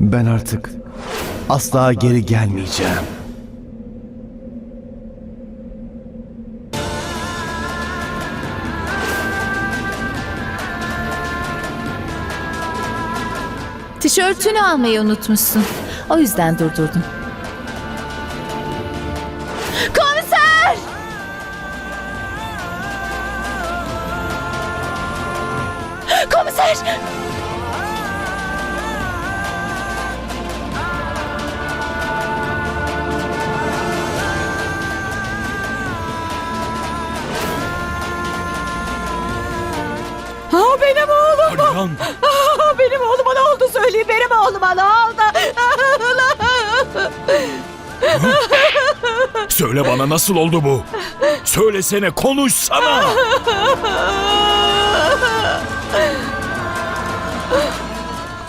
Ben artık asla geri gelmeyeceğim. Tişörtünü almayı unutmuşsun. O yüzden durdurdum. Komiser! Komiser! Ha benim oğlum. Aryan, Ha, benim oğluma ne oldu söyleyin. Benim oğluma ne oldu? söyle bana nasıl oldu bu? Söylesene, konuşsana.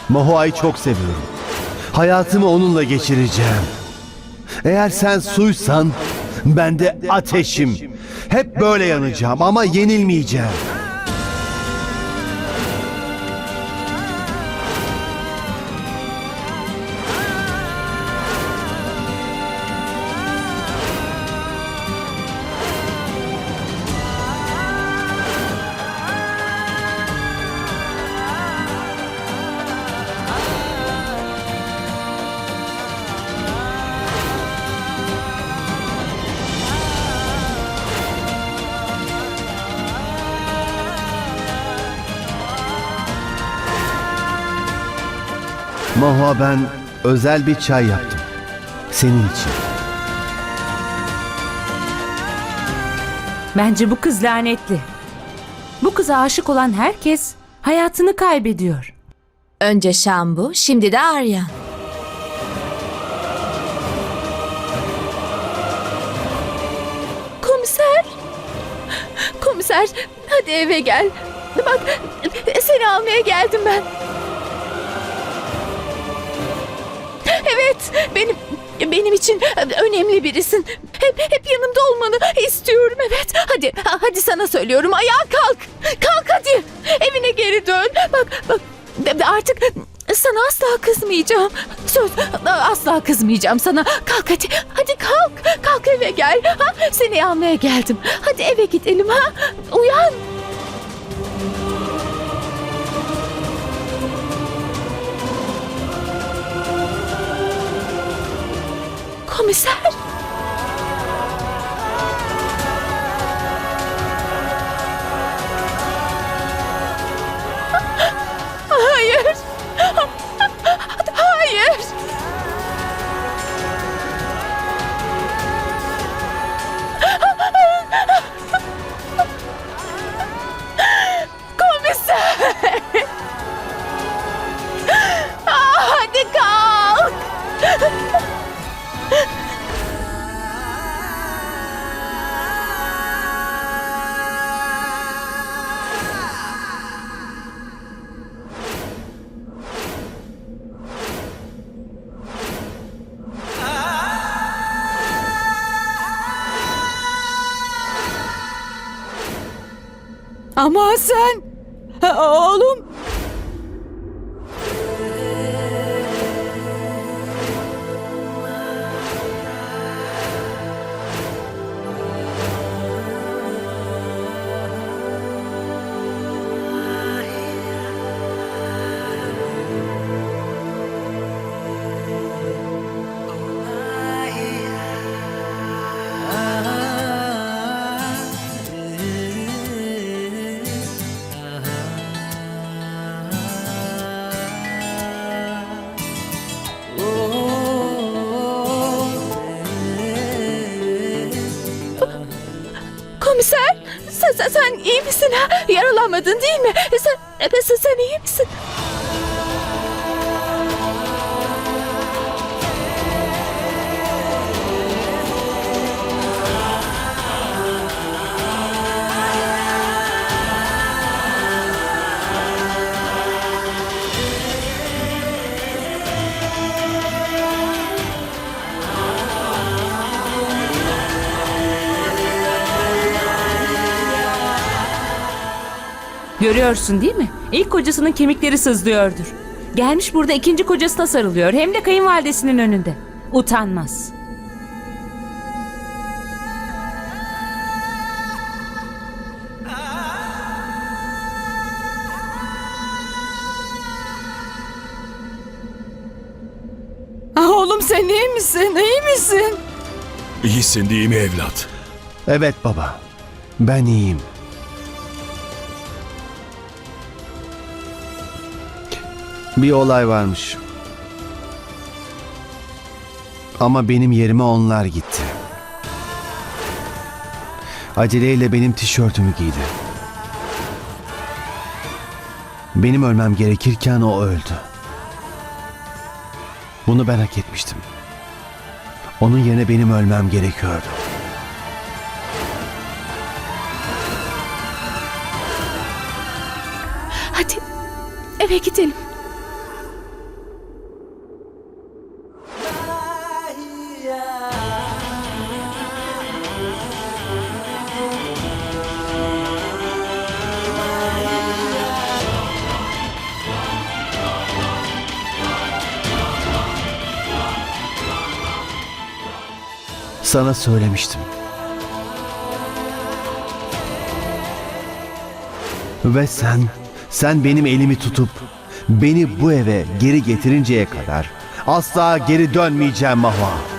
Mahua'yı çok seviyorum. Hayatımı onunla geçireceğim. Eğer sen suysan ben de ateşim. Hep böyle yanacağım ama yenilmeyeceğim. Mahua ben özel bir çay yaptım. Senin için. Bence bu kız lanetli. Bu kıza aşık olan herkes hayatını kaybediyor. Önce Şambu, şimdi de Aryan. Komiser! Komiser, hadi eve gel. Bak, seni almaya geldim ben. Evet, benim benim için önemli birisin. Hep hep yanımda olmanı istiyorum evet. Hadi hadi sana söylüyorum. Ayağa kalk. Kalk hadi. Evine geri dön. Bak bak artık sana asla kızmayacağım. Söz asla kızmayacağım sana. Kalk hadi. Hadi kalk. Kalk eve gel. Ha? Seni almaya geldim. Hadi eve gidelim ha. Uyan. Komiser. Ama sen... Oğlum. Sen, sen, iyi misin ha? Yaralanmadın değil mi? Sen, sen, sen iyi misin? Görüyorsun değil mi? İlk kocasının kemikleri sızlıyordur. Gelmiş burada ikinci kocasına sarılıyor. Hem de kayınvalidesinin önünde. Utanmaz. Ah, oğlum sen iyi misin? İyi misin? İyisin değil mi evlat? Evet baba. Ben iyiyim. Bir olay varmış. Ama benim yerime onlar gitti. Aceleyle benim tişörtümü giydi. Benim ölmem gerekirken o öldü. Bunu ben hak etmiştim. Onun yerine benim ölmem gerekiyordu. Hadi eve gidelim. Sana söylemiştim. Ve sen, sen benim elimi tutup beni bu eve geri getirinceye kadar asla geri dönmeyeceğim Mahva.